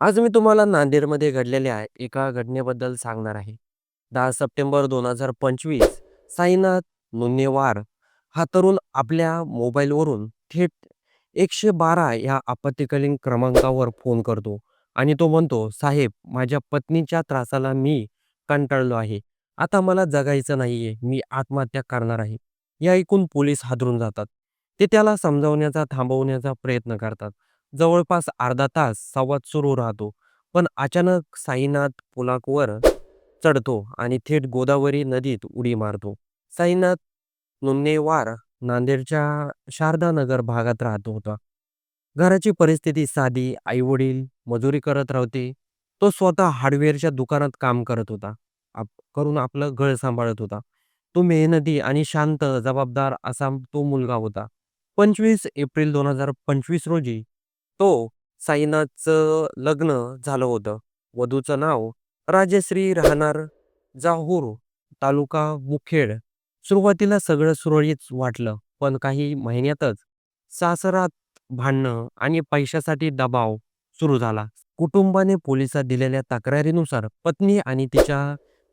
आज मी तुम्हाला नांदेडमध्ये घडलेल्या एका घटनेबद्दल सांगणार आहे. दहा सप्टेंबर 2025 साईनाथ नुन्नेवार हा तरुण आपल्या मोबाईलवरून थेट 112 या आपत्कालीन क्रमांकावर फोन करतो आणि तो म्हणतो, "साहेब, माझ्या पत्नीच्या त्रासाला मी कंटाळलो आहे. आता मला जगायचं नाहीये. मी आत्महत्या करणार आहे." या ऐकून पोलीस हादरून जातात. ते त्याला समजावण्याचा, थांबवण्याचा प्रयत्न करतात. जवळपास अर्धा तास संवाद सुरू राहतो. पण अचानक साईनाथ पुलाकवर चढतो आणि थेट गोदावरी नदीत उडी मारतो. साईनाथ नुन्नेवार नांदेडच्या शारदानगर भागात राहत होता. घराची परिस्थिती साधी. आई-वडील मजुरी करत राहते तो स्वतः हार्डवेअरच्या दुकानात काम करत होता. आप करून आपलं घर सांभाळत होता. तो मेहनती आणि शांत, जबाबदार असा तो मुलगा होता. 25 एप्रिल 2025 रोजी तो साईनाथचं लग्न झालं होतं. वधूचं नाव राजश्री, राहणार जाहूर, तालुका मुखेड. सुरुवातीला सगळं सुरळीत वाटलं, पण काही महिन्यातच सासरात भांडणं आणि पैशासाठी दबाव सुरू झाला. कुटुंबाने पोलिसात दिलेल्या तक्रारीनुसार पत्नी आणि तिच्या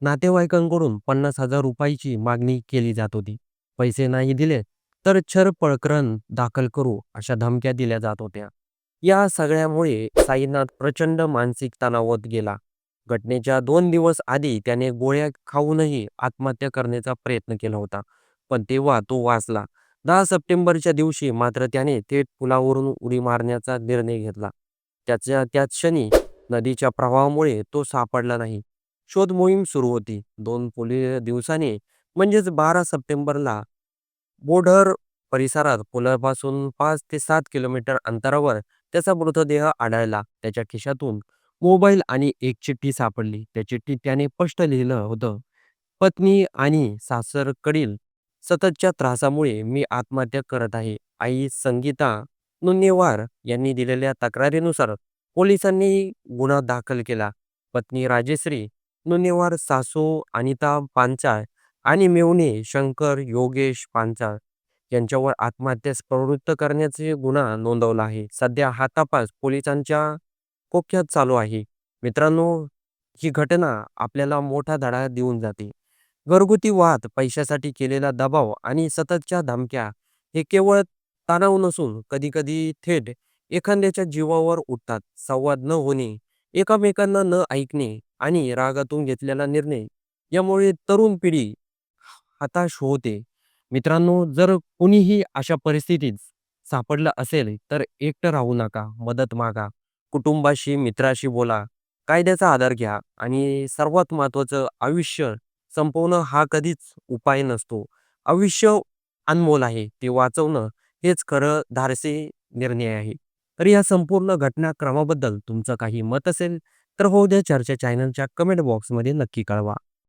नातेवाईकांकडून पन्नास हजार रुपयाची मागणी केली जात होती. पैसे नाही दिले तर छर प्रकरण दाखल करू अशा धमक्या दिल्या जात होत्या. या सगळ्यामुळे साईनाथ प्रचंड मानसिक तणावात गेला. घटनेच्या दोन दिवस आधी त्याने गोळ्या खाऊनही आत्महत्या करण्याचा प्रयत्न केला होता. पण तेव्हा तो वाचला. दहा सप्टेंबरच्या दिवशी मात्र त्याने थेट पुलावरून उडी मारण्याचा निर्णय घेतला. त्याच्या त्याच क्षणी नदीच्या प्रवाहामुळे तो सापडला नाही. शोध मोहीम सुरू होती. दोन पोलीस दिवसांनी म्हणजेच 12 सप्टेंबरला बोढर परिसरात पुलापासून पाच ते सात किलोमीटर अंतरावर त्याचा मृतदेह आढळला. त्याच्या खिशातून मोबाईल आणि एक चिठ्ठी सापडली. त्या चिठ्ठीत त्याने स्पष्ट लिहिलं होतं, "पत्नी आणि सासरकडील सततच्या त्रासामुळे मी आत्महत्या करत आहे." आई संगीता नुन्नेवार यांनी दिलेल्या तक्रारीनुसार पोलिसांनी गुन्हा दाखल केला. पत्नी राजेश्री नुन्नेवार, सासू अनिता पांचाळ आणि मेवणे शंकर योगेश पांचाळ यांच्यावर आत्महत्येस प्रवृत्त करण्याचे गुन्हा नोंदवला आहे. सध्या हा तपास पोलिसांच्या कोख्यात चालू आहे. मित्रांनो, ही घटना आपल्याला मोठा धडा देऊन जाते. घरगुती वाद, पैशासाठी केलेला दबाव आणि सततच्या धमक्या हे केवळ तणाव नसून कधी-कधी थेट एखाद्याच्या जीवावर उठतात. संवाद न होणे, एकमेकांना न ऐकणे आणि रागातून घेतलेला निर्णय यामुळे तरुण पिढी हताश होते. मित्रांनो, जर कुणीही अशा परिस्थितीत सापडलं असेल तर एकटं राहू नका. मदत मागा. कुटुंबाशी, मित्राशी बोला. कायद्याचा आधार घ्या आणि सर्वात महत्त्वाचं आयुष्य संपवणं हा कधीच उपाय नसतो. आयुष्य अनमोल आहे. ते वाचवणं हेच खरं धारसे निर्णय आहे. तर या संपूर्ण घटनाक्रमाबद्दल तुमचं काही मत असेल तर हो द्या चर्चा चॅनलच्या कमेंट बॉक्समध्ये नक्की कळवा.